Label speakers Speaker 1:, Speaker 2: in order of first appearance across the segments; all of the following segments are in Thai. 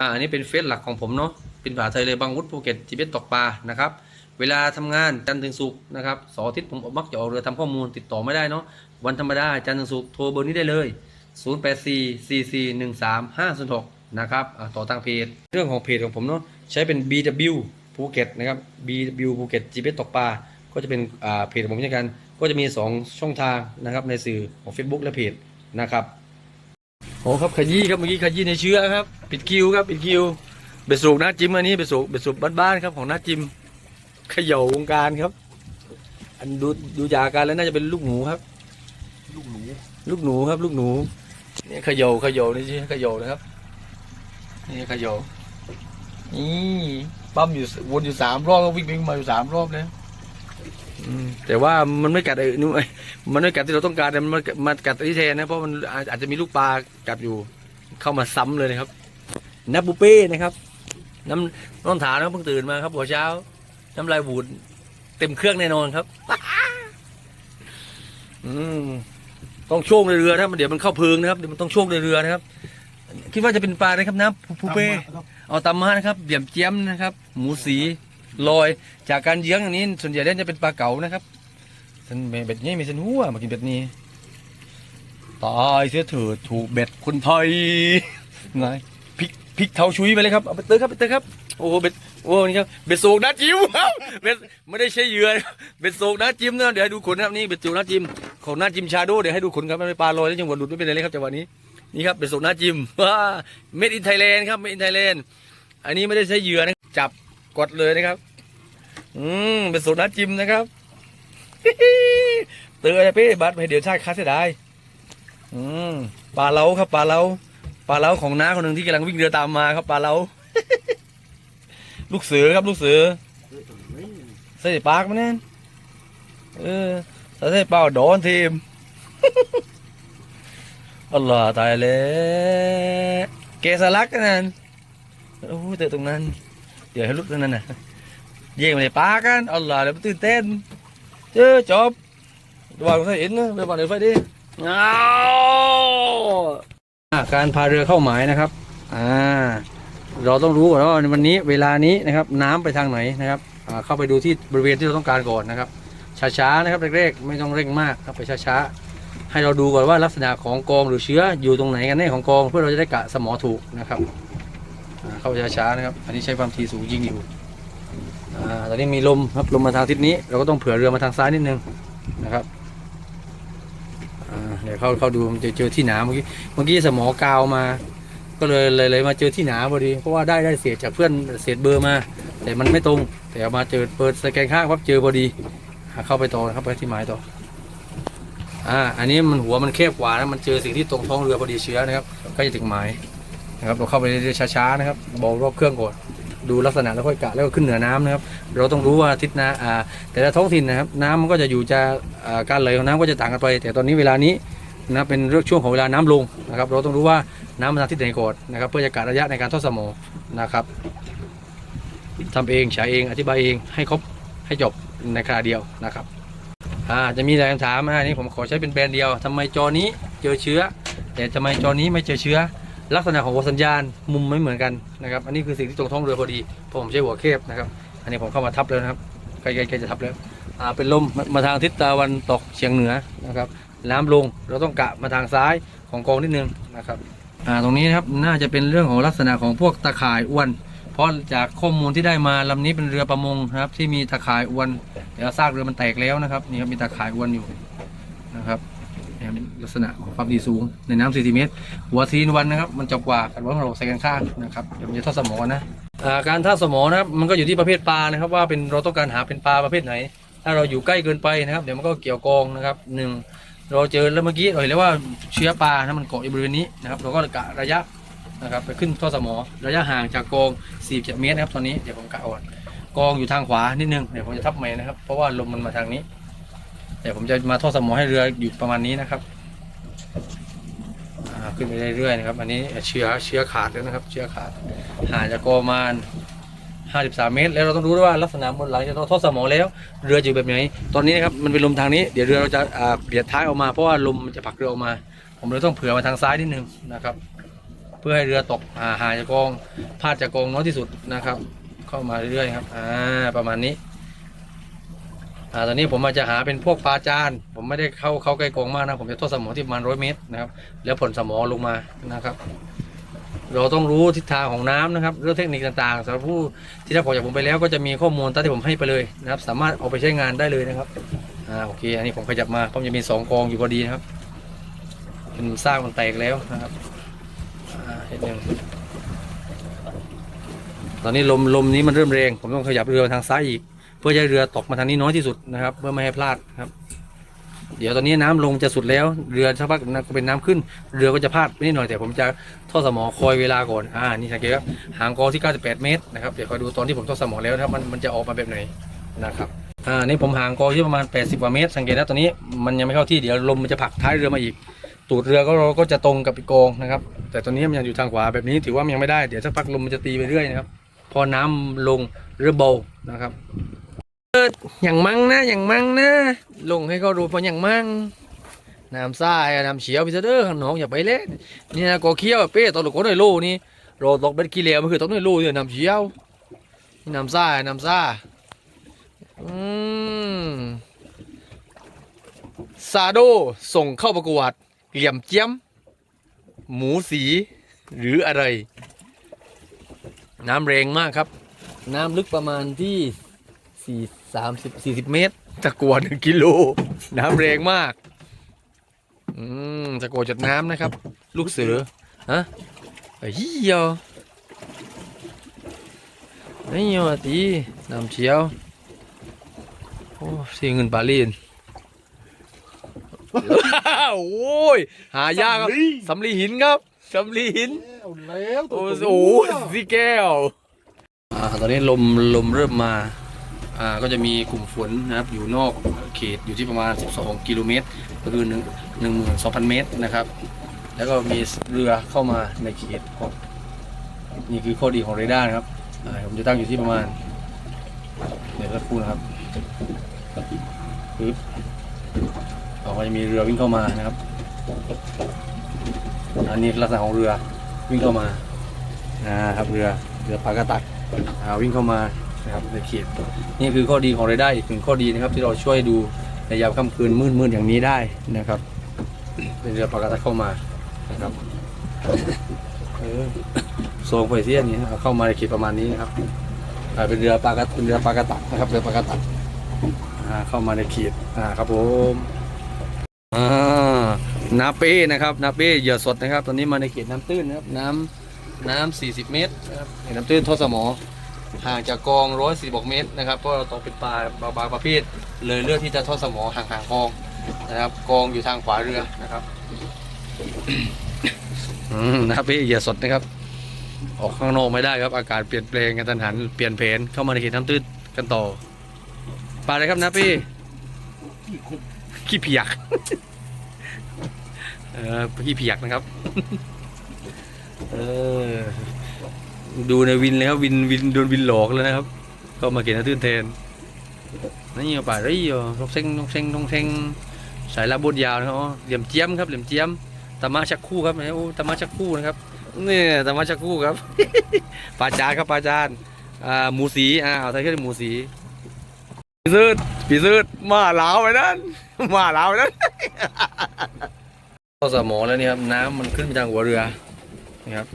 Speaker 1: อ่าอันนี้เป็นเฟซหลักของผมเนาะเป็นภาษาไทยเลยบางวุฒิภูเก็ตจีเบตตกปลานะครับเวลาทำงานจันทร์ถึงศุกร์นะครับสอทิตผมมักจะออกเรือทำข้อมูลติดต่อไม่ได้เนาะวันธรรมดาจันทร์ถึงศุกร์โทรเบอร์นี้ได้เลย 0844413506นะครับอ่าต่อทางเพจเรื่องของเพจของผมเนาะใช้เป็น BW ภูเก็ตนะครับ BW ภูเก็ตจีเบตตกปลาก็จะเป็นเพจของผมเช่นกัน ก็จะมี 2 ช่องทางนะครับในสื่อของ Facebook และเพจนะครับ โอ้ครับขยี้ครับเมื่อกี้ขยี้ในเชื้อครับ ปิดคิวครับปิดคิวเบ็ดสูกน้าจิมอันนี้เบ็ดสูกเบ็ดสูกบ้านๆครับของน้าจิมเขย่าวงการครับ อันดูดูจากอาการแล้วน่าจะเป็นลูกหนูครับ
Speaker 2: ลูกหนู
Speaker 1: ลูกหนูครับ ลูกหนูนี่เขย่าเขย่านี่ใช่เขย่านะครับ นี่เขย่านี่ปั๊มอยู่วนอยู่สามรอบก็วิ่งไปมาอยู่สามรอบแล้ว แต่ว่ามันไม่กัดไอ้นู่นไอ้มันไม่กัดที่เราต้องการแต่มันมามากัดที่แทนนะเพราะมันอาจอาจจะมีลูกปลากัดอยู่เข้ามาซ้ำเลยนะครับนับบุเป้นะครับ น้ำน้องถานะครับเพิ่งตื่นมาครับหัวเช้า น้ำลายบูดเต็มเครื่องแน่นอนครับ อืมต้องโชคในเรือนะมันเดี๋ยวมันเข้าเพิงนะครับเดี๋ยวมันต้องโชคในเรือนะครับ คิดว่าจะเป็นปลานะครับน้ำปูเป้
Speaker 2: ครับ
Speaker 1: เอาตำมานะครับเบี่ยมเจียมนะครับ หมูสี ลอยจากการเยื้องอย่างนี้ส่วนใหญ่แล้วจะเป็นปลาเก๋านะครับเสันเบ็ดนี้มีเสันหัวมากินเบ็ดนี้ตายเสียเถิดถูกเบ็ดคนไทยไงพริกพริกเทาชุยไปเลยครับเอาไปเตอครับไปเตอครับโอ้โหเบ็ดโอ้นี่ครับเบ็ดโศกนะจิ้มครับเบ็ดไม่ได้ใช้เหยื่อเบ็ดโศกนะจิ้มนะเดี๋ยวให้ดูขนครับนี่เบ็ดโศกนะจิ้มของหน้าจิ้มชาโดเดี๋ยวให้ดูขนครับมันเป็นปลาลอยแล้วจังหวะหลุดไม่เป็นไรเลยครับจังหวะนี้นี่ครับเบ็ดโศกนะจิ้มว้าเม็ดอินไทยแลนด์ครับเม็ดอินไทยแลนด์อันนี้ไม่ได้ใช้เหยื่อนะจับ ดเลยนะครับ อืมเป็นสูตรน้ำจิ้มนะครับเตือนนะพี่บัตรให้เดี๋ยวชาติคัดเสียดายอืมปลาเล้าครับปลาเล้าปลาเล้าของน้าคนหนึ่งที่กำลังวิ่งเรือตามมาครับปลาเล้าลูกเสือครับลูกเสือใส่ปากมันนั่นเออใส่เปล่าโดนทีมอัลลอฮ์ตายแล้วเกสลักกันนั่นโอ้ยเตะตรงนั้น เดี๋ยวให้ลุกตรงนั้นน่ะเย่งมาเลยปากันเอาล่ะเดี๋ยวตื่นเต้นเจอจบระหว่างไฟอินนะระหว่างเดินไฟดิเอาการพาเรือเข้าหมายนะครับอ่าเราต้องรู้ก่อนว่าวันนี้เวลานี้นะครับน้ำไปทางไหนนะครับอ่าเข้าไปดูที่บริเวณที่เราต้องการก่อนนะครับ ช้าๆนะครับเร่งๆไม่ต้องเร่งมากครับไปช้าๆให้เราดูก่อนว่าลักษณะของกองหรือเชื้ออยู่ตรงไหนกันแน่ของกอง เพื่อเราจะได้กะสมอถูกนะครับ เข้าช้าๆนะครับ อันนี้ใช้ความถี่สูงยิงอยู่ตอนนี้มีลมครับลมมาทางทิศนี้ เราก็ต้องเผื่อเรือมาทางซ้ายนิดนึงนะครับเดี๋ยวเข้าเข้าดูมันจะเจอที่หนาเมื่อกี้เมื่อกี้สมอกาวมา ก็เลยเลยเลยมาเจอที่หนาพอดีเพราะว่าได้ได้เศษจากเพื่อนเศษเบอร์มา แต่มันไม่ตรง แต่เอามาเจอเปิดสแกนข้างปั๊บเจอพอดีเข้าไปต่อครับไปที่หมายต่ออ่าอันนี้มันหัวมันแคบกว่านะมันเจอสิ่งที่ตรงท้องเรือพอดีเชื้อนะครับก็จะถึงหมาย นะครับเราเข้าไปเรื่อยๆช้าๆนะครับบอกรอบเครื่องก่อนดูลักษณะแล้วค่อยกะแล้วก็ขึ้นเหนือน้ำนะครับ เราต้องรู้ว่าทิศน้ำอ่าแต่ละท้องถิ่นนะครับ น้ำมันก็จะอยู่จะการไหลของน้ำก็จะต่างกันไป แต่ตอนนี้เวลานี้นะเป็นเรื่องช่วงของเวลาน้ำลงนะครับ เราต้องรู้ว่าน้ำมาทางทิศไหนก่อนนะครับ เพื่อจะกะระยะในการทดสมอนะครับทำเองใช้เองอธิบายเองให้ครบให้จบในคราเดียวนะครับอ่าจะมีหลายคำถามอันนี้ผมขอใช้เป็นแบรนด์เดียวทำไมจอนี้เจอเชื้อ แต่ทำไมจอนี้ไม่เจอเชื้อ ลักษณะของหัวสัญญาณมุมไม่เหมือนกันนะครับอันนี้คือสิ่งที่ตรงท้องเรือพอดีเพราะผมใช้หัวเคบนะครับอันนี้ผมเข้ามาทับแล้วนะครับใกล้ๆจะทับแล้วอ่าเป็นลมมาทางทิศตะวันตกเฉียงเหนือนะครับน้ำลงเราต้องกะมาทางซ้ายของกองนิดนึงนะครับอ่าตรงนี้นะครับน่าจะเป็นเรื่องของลักษณะของพวกตะข่ายอ้วนเพราะจากข้อมูลที่ได้มาลำนี้เป็นเรือประมงนะครับที่มีตะข่ายอ้วนแต่ซากเรือมันแตกแล้วนะครับนี่ครับมีตะข่ายอ้วนอยู่นะครับ นี่ยเป็นลักษณะของความดีสูงในน้ำ40 เมตร หัวทีนวันนะครับ มันจะกว่ากันว่าเราใส่กันข้างนะครับเดี๋ยวมันจะทอดสมอนะอ่าการทอดสมอนะครับมันก็อยู่ที่ประเภทปลานะครับ ว่าเป็นเราต้องการหาเป็นปลาประเภทไหน ถ้าเราอยู่ใกล้เกินไปนะครับ เดี๋ยวมันก็เกี่ยวกองนะครับหนึ่งเราเจอแล้วเมื่อกี้เราเห็นแล้วว่าเชื้อปลานะมันเกาะอยู่บริเวณนี้นะครับ เราก็กะระยะนะครับไปขึ้นทอสมอระยะห่างจากกอง 47 เมตรนะครับตอนนี้เดี๋ยวผมกะอาก่อนกองอยู่ทางขวานิดนึงเดี๋ยวผมจะทับใหม่นะครับ เพราะว่าลมมันมาทางนี้ เดี๋ยวผมจะมาทอดสมอให้เรืออยู่ประมาณนี้นะครับอ่าขึ้นไปเรื่อยๆนะครับ อันนี้เชื้อเชื้อขาดแล้วนะครับ เชื้อขาดห่างจากกอประมาณ53 เมตร แล้วเราต้องรู้ด้วยว่าลักษณะบนหลังจากเราทดสมองแล้ว เรืออยู่แบบไหน ตอนนี้นะครับมันเป็นลมทางนี้ เดี๋ยวเรือเราจะอ่าเบียดท้ายออกมาเพราะว่าลมมันจะผลักเรือออกมา ผมเลยต้องเผื่อมาทางซ้ายนิดนึงนะครับ เพื่อให้เรือตกอ่าหางจากกองพาดจากกองน้อยที่สุดนะครับ เข้ามาเรื่อยๆครับ อ่า ประมาณนี้ อ่าตอนนี้ผมมาจจะหาเป็นพวกปลาจาน ผมไม่ได้เข้าเข้าใกล้กองมากนะ ผมจะทอดสมอที่ประมาณร้อยเมตรนะครับ แล้วผลสมอลงมานะครับ เราต้องรู้ทิศทางของน้ำนะครับ เรื่องเทคนิคต่างๆสำหรับผู้ที่ได้พอจากผมไปแล้วก็จะมีข้อมูลตามที่ผมให้ไปเลยนะครับ สามารถเอาไปใช้งานได้เลยนะครับอ่าโอเค อันนี้ผมขยับมาเพราะมันจะมีสองกองอยู่พอดีนะครับเป็นสร้างมันแตกแล้วนะครับอ่าเห็นยังตอนนี้ลมลมนี้มันเริ่มแรง ผมต้องขยับเรือทางซ้ายอีก เพื่อจะให้เรือตกมาทางนี้น้อยที่สุดนะครับ เพื่อไม่ให้พลาดครับ เดี๋ยวตอนนี้น้ำลงจะสุดแล้ว เรือสักพักก็เป็นน้ำขึ้น เรือก็จะพลาดไปนิดหน่อยแต่ผมจะทอดสมอคอยเวลาก่อนอ่านี่สังเกตครับหางกอที่ 98 เมตรนะครับเดี๋ยวคอยดูตอนที่ผมทอดสมอแล้วนะครับมันมันจะออกมาแบบไหนนะครับอ่านี่ผมหางกอที่ประมาณ 80กว่าเมตร สังเกตนะตอนนี้มันยังไม่เข้าที่เดี๋ยวลมมันจะผลักท้ายเรือมาอีกตูดเรือก็เราก็จะตรงกับอีกกองนะครับ แต่ตอนนี้มันยังอยู่ทางขวาแบบนี้ถือว่ามันยังไม่ได้เดี๋ยวสักพักลมมันจะตีไปเรื่อยนะครับ พอน้ำลงเรือเบานะครับ เอออย่างมั่งนะ อย่างมั่งนะ ลงให้เขาดูพออย่างมั่งน้ำทรายน้ำเฉียวพี่เด้อข้างน้องอย่าไปเล่นนี่นะกอเคี้ยวเป้ตอนหลุดก้นในโลนี่โรตกเป็นกิเลสมันคือตกในโลเนี่ยน้ำเฉียวนี่น้ำทรายน้ำทรายอืมซาโดส่งเข้าประกวดเหลี่ยมเจียม หมูสี หรืออะไร น้ำแรงมากครับ น้ำลึกประมาณที่สี่ สามสิบสี่สิบเมตรตะกวดหนึ่งกิโลน้ำแรงมาก อืมตะโกนจดน้ำนะครับ ลูกเสือฮะไอ้เหี้ยไอ้เหี้ยตีน้ำเชียว โอ้เสียเงินปาลีนโอ้ยหายากครับสำลีหินครับสำลีหิน
Speaker 2: แล้ว
Speaker 1: โอ้โหสีแก้วอ่าตอนนี้ลมลมเริ่มมาอ่า ก็จะมีกลุ่มฝนนะครับอยู่นอกเขตอยู่ที่ประมาณ 12 กิโลเมตรก็คือ1 12,000 เมตรนะครับ แล้วก็มีเรือเข้ามาในเขตของนี่คือข้อดีของเรดาร์นะครับผมจะตั้งอยู่ที่ประมาณเดี๋ยวสักครู่นะครับปึ๊บออกมาจะมีเรือวิ่งเข้ามานะครับ อันนี้ลักษณะของเรือวิ่งเข้ามาอ่าครับเรือเรือปากกาตักวิ่งเข้ามา นะครับในเขตนี่คือข้อดีของราร์อีกหนึ่งข้อดีนะครับที่เราช่วยดูในยามค่ำคืนมืดๆอย่างนี้ได้นะครับเป็นเรือปากกาตักเข้ามานะครับโซงไฟเสียนนี้เข้ามาในเขตประมาณนี้นะครับเป็นเรือปากกาเป็นเรือปากกาตักนะครับเรือปากกาตักเข้ามาในเขตครับผมนาเป้นะครับนาเป้เหยื่อสดนะครับ ตอนนี้มาในเขตน้ำตื้นนะครับ น้ำน้ำ40 เมตรนะครับเห็นน้ำตื้นทอสมอ ห่างจากกอง146เมตรนะครับเพราะเราตกเป็นปลาบางบางประเภท เลยเลือกที่จะทอดสมอห่างๆกองนะครับ กองอยู่ทางขวาเรือนะครับอืมนะครับพี่อย่าสดนะครับ ออกข้างนอกไม่ได้ครับ อากาศเปลี่ยนแปลงกันทันหันเปลี่ยนเพนเข้ามาในเขตน้ำตื้นกันต่อปลาอะไรครับนะพี่ขี้เพียกเออขี้เพียกนะครับ เออ ดูในวินเลยครับวินวินโดนวินหลอกแล้วนะครับ ก็มาเขียนตื้นแทนนี่เอาป่าไรอะทกเซ็งทกเซ็งทกเซ็งสายลาบดยาวนะครับเหลี่ยมเจียมครับเหลี่ยมเจียมตามาชักคู่ครับโอ้ตามาชักคู่นะครับนี่ตามาชักคู่ครับปลาจานครับปลาจานอ่าหมูสีอ่าเอาไทยขึ้นหมูสีปีซืดปีซืดมาลาวไปนั่นมาลาวไปนั่นเข้าสมอแล้วเนี่ยครับน้ำมันขึ้นไปทางหัวเรือนะครับ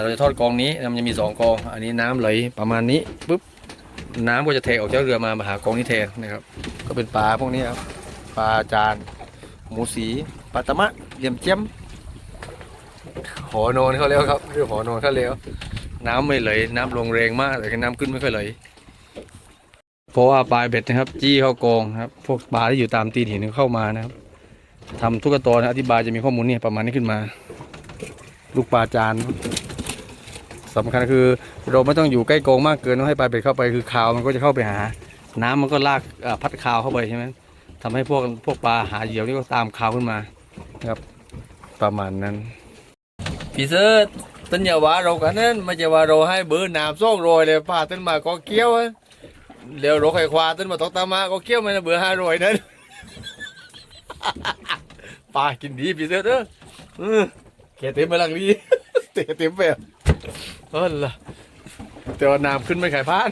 Speaker 1: เราจะทอดกองนี้มันจะมีสองกอง อันนี้น้ำไหลประมาณนี้ปุ๊บน้ำก็จะเทออกจากเรือมามาหากองนี้แทนนะครับ ก็เป็นปลาพวกนี้ครับปลาจานหมูสีปลาตะมะเหลี่ยมเจียมหอนอนเขาแล้วครับเรื่อหอนอนเขาแล้ว น้ำไม่ไหลน้ำลงแรงมากแต่น้ำขึ้นไม่ค่อยไหลเพราะว่าปลายเบ็ดนะครับ จี้เข้ากองครับ พวกปลาที่อยู่ตามตีนหินเข้ามานะครับทำทุกตอนนะอธิบายจะมีข้อมูลเนี่ยประมาณนี้ขึ้นมา ลูกปลาจาน สำคัญคือ เราไม่ต้องอยู่ใกล้กองมากเกินต้องให้ปลาเป็ดเข้าไปคือคาวมันก็จะเข้าไปหา น้ำมันก็ลากพัดคาวเข้าไปใช่ไหมทำให้พวกพวกปลาหาเหยื่อนี่ก็ตามคาวขึ้นมาครับ ประมาณนั้นพี่เซิร์ต้นยาวาเรากันนั้นไม่ใช่ว่าเราให้เบอร์น้ำซ่องโรยเลยพาต้นมาก็เกี้ยวเดี๋ยวเราไข่ควาต้นมาตกตามมาก็เกี้ยวมันเบอร์ห้าโรยนั้นปลากินดีพี่เสือเด้อเออแกเต็มไปหลังดีเตะเต็ม ไปอะเออล่ะแต่ว่าน้ำขึ้นไม่ไข่พาน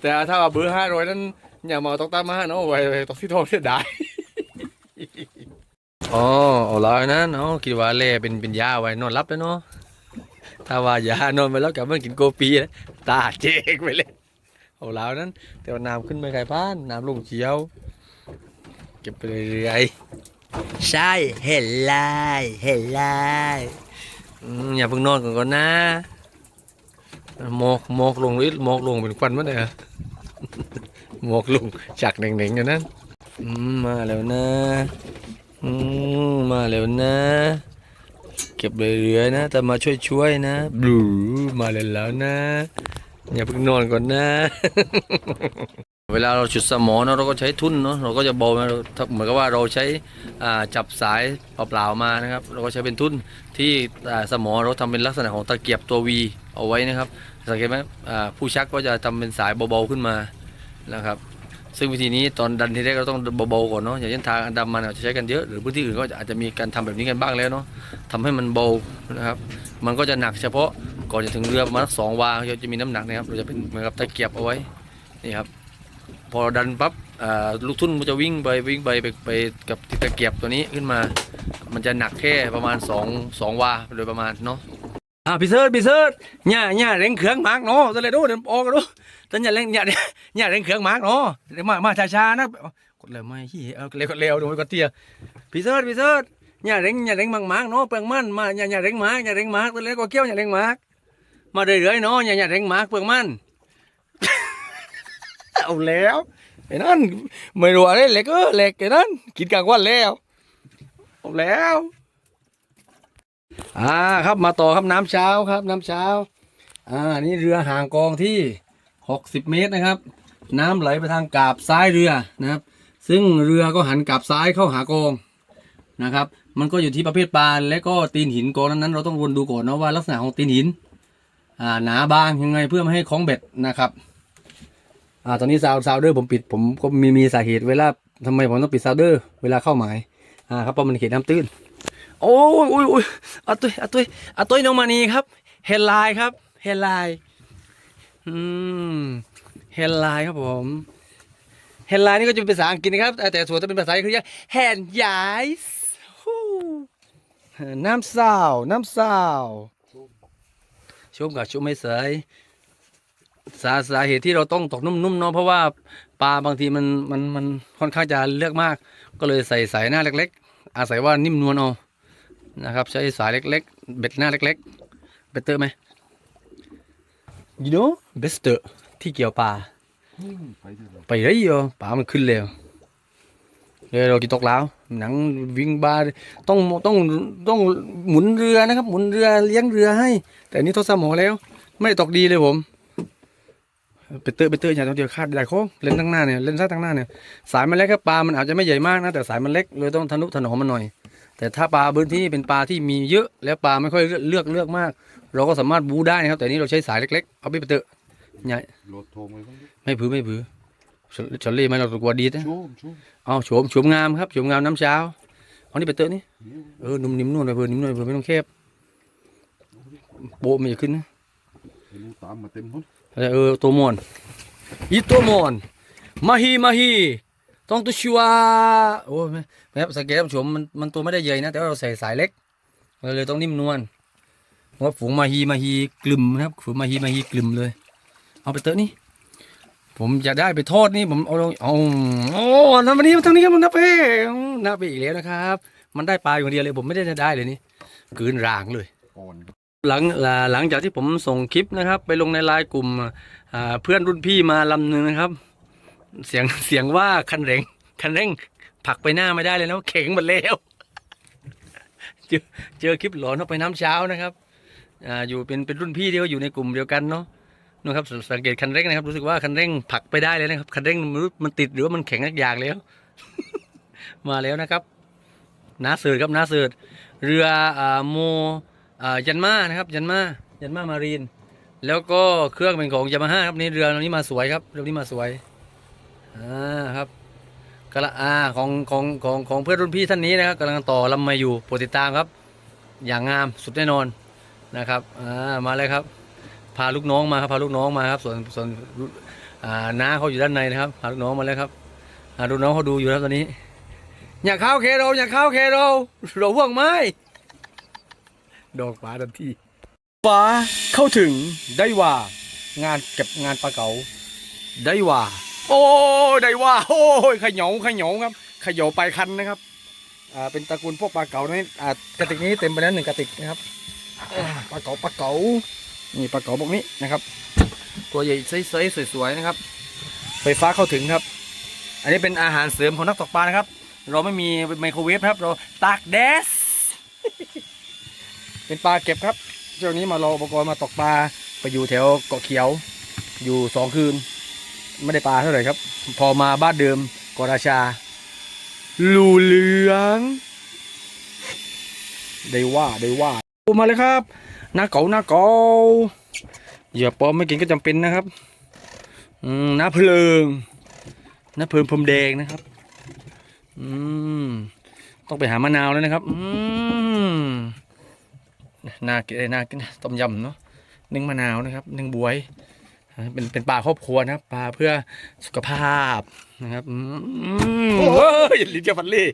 Speaker 1: แต่ถ้าเอาเบอร์ห้าร้อยนั้นอย่ามาตอกตามมาเนาะไว้ไว้ตอกที่ทองเสียดายอ๋อเอาละนะเนาะคิดว่าเล่เป็นเป็นยาไว้นอนรับแล้วเนาะถ้าว่ายานอนไปแล้วกลับมากินโกปีนะตาเจ๊กไปเลยเอาแล้วนั้น แต่ว่าน้ำขึ้นไม่ไข่พานน้ำลงเขียว เก็บไปเรื่อยๆใช่เห็นลายเห็นลายอืมอย่าเพิ่งนอนก่อนก่อนนะ หมอกหมอกลงนิดหมอกลงเป็นควันมั้ยเนี่ยหมอกลงจากเหน่งๆอย่างนั้นมาแล้วนะมาแล้วนะ เก็บเรื่อยๆนะ แต่มาช่วยๆนะบลูมาแล้วนะอย่าเพิ่งนอนก่อนนะ เวลาเราจุดสมอเนอะเราก็ใช้ทุ่นเนาะเราก็จะโบมเหมือนกับว่าเราใช้จับสายเปล่าๆมานะครับ เราก็ใช้เป็นทุ่นที่สมอเราทำเป็นลักษณะของตะเกียบตัววีเอาไว้นะครับสังเกตไหมผู้ชักก็จะทำเป็นสายเบาๆขึ้นมานะครับ ซึ่งวิธีนี้ตอนดันทีแรกเราต้องเบาๆก่อนเนาะอย่างเช่นทางอันดามันจจะใช้กันเยอะหรือพื้นที่อื่นก็อาจจะมีการทำแบบนี้กันบ้างแล้วเนาะทำให้มันเบานะครับ มันก็จะหนักเฉพาะก่อนจะถึงเรือประมาณสองวาจะมีน้ำหนักนะครับเราจะเป็นเหมือนกับตะเกียบเอาไว้นี่ครับ พอดันปั๊บลูกทุ่นมันจะวิ่งไปวิ่งไปไปไปกับตะเกียบตัวนี้ขึ้นมา มันจะหนักแค่ประมาณ2 2วาโดยประมาณเนาะอ่าพี่เซิร์ชพี่เซิร์ชเนี่ยเนี่ยเร่งเครื่องมากเนาะจะเลยดูเดี๋ยวออกกันดูแต่เนี่ยเร่งเนี่ยเนี่ยเร่งเครื่องมากเนาะเดี๋ยวมามาช้าๆนะกดเลยไม่เฮียเอาเร็วก็เร็วดูไว้ก่อนเตี้ยพี่เซิร์ชพี่เซิร์ชเนี่ยเร่งเนี่ยเร่งมากๆเนาะเปลืองมันมาเนี่ยเนี่ยเร่งมากเนี่ยเร่งมากตัวเล็กก็เกี้ยวเนี่ยเร่งมากมาเรื่อยๆเนาะเนี่ยเนี่ยเร่งมากเปลืองมัน เอาแล้วไอ้นั่นไม่รู้อะไรเล็กเออเล็กไอ้นั่นกินกลางวันแล้วเอาแล้วอ่าครับมาต่อครับน้ำเช้าครับ น้ำเช้าอ่านี่เรือห่างกองที่60เมตรนะครับ น้ำไหลไปทางกาบซ้ายเรือนะครับ ซึ่งเรือก็หันกาบซ้ายเข้าหากองนะครับ มันก็อยู่ที่ประเภทปลาและก็ตีนหินกองนั้นๆเราต้องวนดูก่อนนะว่าลักษณะของตีนหินอ่าหนาบางยังไงเพื่อไม่ให้คลองเบ็ดนะครับ อ่าตอนนี้ซาวซาวเดอร์ผมปิดผมก็มีมีสาเหตุเวลาทำไมผมต้องปิดซาวเดอร์เวลาเข้าหมายอ่าครับเพราะมันเขตน้ำตื้น โอ้ยโอ้ยโอ้ยอาตุยอาตุยอาตุยน้องมานีครับเฮดไลครับเฮดไลอืมเฮดไลครับผมเฮดไลนี่ก็จะเป็นภาษาอังกฤษนะครับ แต่แต่ส่วนจะเป็นภาษาคือยังแฮนยายส์น้ำสาวน้ำสาวชุ่มกับชุ่มไม่เส สาสาเหตุที่เราต้องตกนุ่มๆเนาะเพราะว่าปลาบางทีมันมันมันค่อนข้างจะเลือกมาก ก็เลยใส่สายหน้าเล็ก ๆ อาศัยว่านิ่มนวลเอานะครับ ใช้สายเล็ก ๆ เบ็ดหน้าเล็กๆเบเตอร์ไหม you know best ที่เกี่ยวปลาไปเลยเหรอปลามันขึ้นเร็วเดี๋ยวเรากินตกแล้วหนังวิ่งบาร์ต้องต้องต้องหมุนเรือนะครับ หมุนเรือเลี้ยงเรือให้ แต่อันนี้ทดสมอแล้ว ไม่ได้ตกดีเลยผม ไปเตอร์ไปเตอร์อย่างเดียวคาดได้โค้งเล่นตั้งหน้าเนี่ยเล่นซะตั้งหน้าเนี่ยสายมันเล็กครับปลา มันอาจจะไม่ใหญ่มากนะแต่สายมันเล็กเลยต้องทนุถนอมมันหน่อย แต่ถ้าปลาพื้นที่เป็นปลาที่มีเยอะแล้วปลาไม่ค่อยเลือกเลือกมาก เราก็สามารถบูได้นะครับ แต่นี่เราใช้สายเล็กๆเอาไปเตอร์ใหญ่
Speaker 2: โหลดโทรมาบ้างดิ
Speaker 1: ไม่ผือไม่ผือชลชลลี่มันเราตัวดีนะ
Speaker 2: ชูมชูม
Speaker 1: เอาโฉมโฉมงามครับโฉมงามน้ำเช้าเอานี่ไปเตอร์นี่เออนุ่มนิ่มนวลไปเพื่อนิ่มนวลไปเพื่อไม่ต้องแคบโบะมันจะขึ้นนะ
Speaker 2: เห็นตามมาเต็มพุ่น
Speaker 1: เออตัวมอนอีตัวมอนมาฮีมาฮีต้องตัวชัวโอ้ยไม่สังเกตท่านผู้ชมมันมันตัวไม่ได้ใหญ่นะ แต่ว่าเราใส่สายเล็กเราเลยต้องนิ่มนวลว่าฝูงมาฮีมาฮีกลุ่มนะครับฝูงมาฮีมาฮีกลุ่มเลย เอาไปเตอะนี่ผมจะได้ไปทอดนี่ผมเอาลงเอาโอ้นั่นวันนี้มันทางนี้ครับมันนับไปนับไปอีกแล้วนะครับ มันได้ปลาอยู่คนเดียวเลยผมไม่ได้ได้เลยนี่กืนร่างเลย หลังหลังจากที่ผมส่งคลิปนะครับ ไปลงในไลน์กลุ่มเพื่อนรุ่นพี่มาลำหนึ่งนะครับ เสียงเสียงว่าคันเร่ง คันเร่งผลักไปหน้าไม่ได้เลยนะเข่งหมดแล้วเจอเจอคลิปหลอนเข้าไปน้ำเช้านะครับอ่าอยู่เป็นเป็นรุ่นพี่ที่เขาอยู่ในกลุ่มเดียวกันเนาะนะครับสังเกตคันเร่งนะครับ รู้สึกว่าคันเร่งผลักไปได้เลยนะครับคันเร่งมันมันติดหรือว่ามันแข็งสักอย่างแล้ว มาแล้วนะครับน้าเสือครับน้าเสือเรืออ่าโม ยันมานะครับยันมายันมามารีน แล้วก็เครื่องเป็นของยามาฮ่าครับนี่เรือลำนี้มาสวยครับเรือนี้มาสวยอ่าครับกระอ่าของของของของเพื่อนรุ่นพี่ท่านนี้นะครับกำลังต่อลำมาอยู่โปรดติดตามครับ อย่างงามสุดแน่นอนนะครับอ่ามาเลยครับ พาลูกน้องมาครับพาลูกน้องมาครับส่วนส่วนอ่าน้าเขาอยู่ด้านในนะครับพาลูกน้องมาเลยครับอ่าลูกน้องเขาดูอยู่ครับตอนนี้ อยากเข้าเคโรอยากเข้าเคโรเราห่วงไม้ ดอกฟ้าทันทีฟ้าเข้าถึงได้ว่า งานเก็บงานปลาเก๋าได้ว่า โอ้ได้ว่าโอ้ยขยงขยงครับ ขยงไปคันนะครับอ่าเป็นตระกูลพวกปลาเก๋านี่อ่ากระติกนี้เต็มไปแล้วหนึ่งกระติกนะครับปลาเก๋าปลาเก๋านี่ปลาเก๋าพวกนี้นะครับ ตัวใหญ่ใสๆสวยๆนะครับ ไฟฟ้าเข้าถึงครับ อันนี้เป็นอาหารเสริมของนักตกปลานะครับ เราไม่มีไมโครเวฟครับ เราตากแดด เป็นปลาเก็บครับเจ้านี้มารออุปกรณ์มาตกปลาไปอยู่แถวเกาะเขียว อยู่สองคืน ไม่ได้ปลาเท่าไหร่ครับ พอมาบ้านเดิมกราชา ลูเหลืองได้ว่าได้ว่ามาเลยครับหน้าเก๋าหน้าเก๋าเหยื่อปลอมไม่กินก็จำเป็นนะครับอืมน้าเพลิงน้าเพลิงพรมแดงนะครับ อืมต้องไปหามะนาวแล้วนะครับ อืม น่ากินเอ้ยน่ากินต้มยำเนาะนึ่งมะนาวนะครับนึ่งบวยอ่าเป็นเป็นปลาครอบครัวนะครับปลาเพื่อสุขภาพนะครับอืมเฮ้ยลิ้นจะฟันเล่